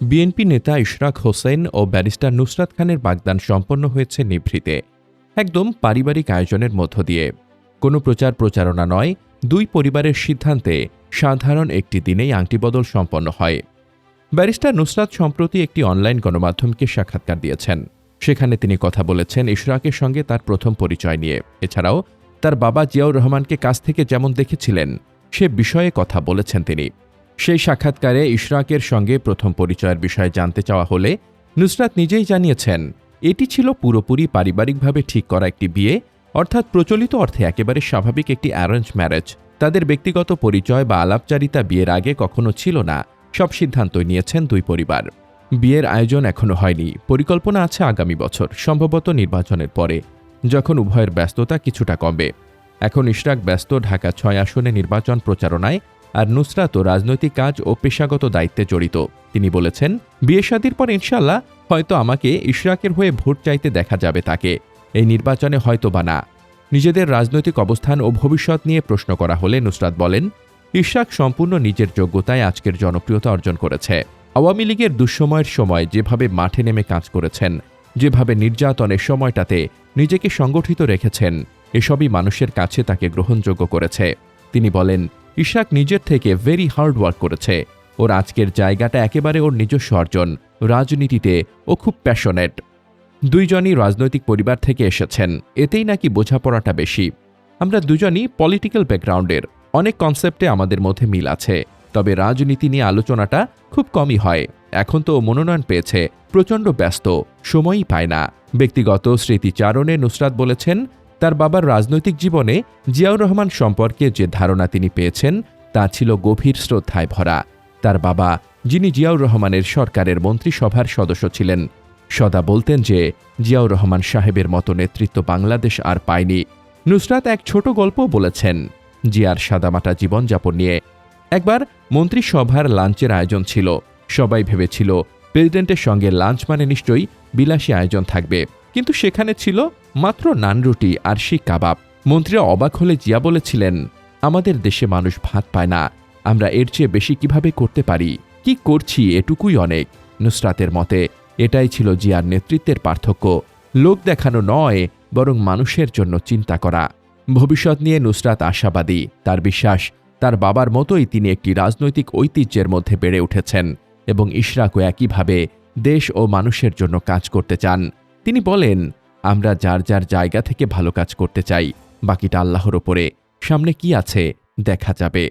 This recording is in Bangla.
বিএনপি নেতা ইশরাক হোসেন ও ব্যারিস্টার নুসরাত খানের বাগদান সম্পন্ন হয়েছে নিভৃতে, একদম পারিবারিক আয়োজনের মধ্য দিয়ে। কোনো প্রচার প্রচারণা নয়, দুই পরিবারের সিদ্ধান্তে সাধারণ একটি দিনেই আংটিবদল সম্পন্ন হয়। ব্যারিস্টার নুসরাত সম্প্রতি একটি অনলাইন গণমাধ্যমকে সাক্ষাৎকার দিয়েছেন। সেখানে তিনি কথা বলেছেন ইশরাকের সঙ্গে তার প্রথম পরিচয় নিয়ে। এছাড়াও, তার বাবা জিয়াউর রহমানকে কাছ থেকে যেমন দেখেছিলেন, সে বিষয়ে কথা বলেছেন তিনি। সেই সাক্ষাৎকারে ইশরাকের সঙ্গে প্রথম পরিচয়ের বিষয়ে জানতে চাওয়া হলে নুসরাত নিজেই জানিয়েছেন, এটি ছিল পুরোপুরি পারিবারিকভাবে ঠিক করা একটি বিয়ে, অর্থাৎ প্রচলিত অর্থে একেবারে স্বাভাবিক একটি অ্যারেঞ্জ ম্যারেজ। তাদের ব্যক্তিগত পরিচয় বা আলাপচারিতা বিয়ের আগে কখনো ছিল না, সব সিদ্ধান্তই নিয়েছেন দুই পরিবার। বিয়ের আয়োজন এখনও হয়নি। পরিকল্পনা আছে আগামী বছর, সম্ভবত নির্বাচনের পরে, যখন উভয়ের ব্যস্ততা কিছুটা কমবে। এখন ইশরাক ব্যস্ত ঢাকা ছয় আসনে নির্বাচন প্রচারণায় আর নুসরাতও রাজনৈতিক কাজ ও পেশাগত দায়িত্বে জড়িত। তিনি বলেছেন, বিয়ে শাদির পর ইনশাল্লাহ হয়তো আমাকে ইশরাকের হয়ে ভোট চাইতে দেখা যাবে তাকে। এই নির্বাচনে হয়তো বা না। নিজেদের রাজনৈতিক অবস্থান ও ভবিষ্যৎ নিয়ে প্রশ্ন করা হলে নুসরাত বলেন, ইশরাক সম্পূর্ণ নিজের যোগ্যতায় আজকের জনপ্রিয়তা অর্জন করেছে। আওয়ামী লীগের দুঃসময়ের সময় যেভাবে মাঠে নেমে কাজ করেছেন, যেভাবে নির্যাতনের সময়টাতে নিজেকে সংগঠিত রেখেছেন, এসবই মানুষের কাছে তাকে গ্রহণযোগ্য করেছে। তিনি বলেন ইশাক নিজের থেকে ভেরি হার্ড ওয়ার্ক করেছে। ওর আজকের জায়গাটা একেবারে ওর নিজস্ব অর্জন। রাজনীতিতে ও খুব প্যাশনেট দুইজনই রাজনৈতিক পরিবার থেকে এসেছেন। এতেই নাকি বোঝাপড়াটা বেশি। আমরা দুজনই পলিটিক্যাল ব্যাকগ্রাউন্ডের অনেক কনসেপ্টে আমাদের মধ্যে মিল আছে। তবে রাজনীতি নিয়ে আলোচনাটা খুব কমই হয়। এখন তো মনোনয়ন পেয়েছে। প্রচণ্ড ব্যস্ত। সময়ই পায় না। ব্যক্তিগত স্মৃতিচারণে নুসরাত বলেছেন তার বাবার রাজনৈতিক জীবনে জিয়াউর রহমান সম্পর্কে যে ধারণা তিনি পেয়েছেন, তা ছিল গভীর শ্রদ্ধায় ভরা। তার বাবা, যিনি জিয়াউর রহমানের সরকারের মন্ত্রিসভার সদস্য ছিলেন, সদা বলতেন যে জিয়াউর রহমান সাহেবের মতো নেতৃত্ব বাংলাদেশ আর পায়নি। নুসরাত এক ছোট গল্প বলেছেন, জিয়ার সাদামাটা জীবনযাপন নিয়ে। একবার মন্ত্রিসভার লাঞ্চের আয়োজন ছিল। সবাই ভেবেছিল, প্রেসিডেন্টের সঙ্গে লাঞ্চ মানে নিশ্চয়ই বিলাসী আয়োজন থাকবে। কিন্তু সেখানে ছিল মাত্র নানরুটি আর শিক কাবাব। মন্ত্রীরা অবাক হলে জিয়া বলেছিলেন, আমাদের দেশে মানুষ ভাত পায় না। আমরা এর চেয়ে বেশি কীভাবে করতে পারি? কি করছি এটুকুই অনেক। নুসরাতের মতে, এটাই ছিল জিয়ার নেতৃত্বের পার্থক্য। লোক দেখানো নয়, বরং মানুষের জন্য চিন্তা করা। ভবিষ্যৎ নিয়ে নুসরাত আশাবাদী। তার বিশ্বাস, তার বাবার মতোই তিনি একটি রাজনৈতিক ঐতিহ্যের মধ্যে বেড়ে উঠেছেন এবং ইশরাকও একইভাবে দেশ ও মানুষের জন্য কাজ করতে চান। তিনি বলেন, আমরা যার যার জায়গা থেকে ভালো কাজ করতে চাই, বাকিটা আল্লাহর ওপরে। সামনে কি আছে, দেখা যাবে।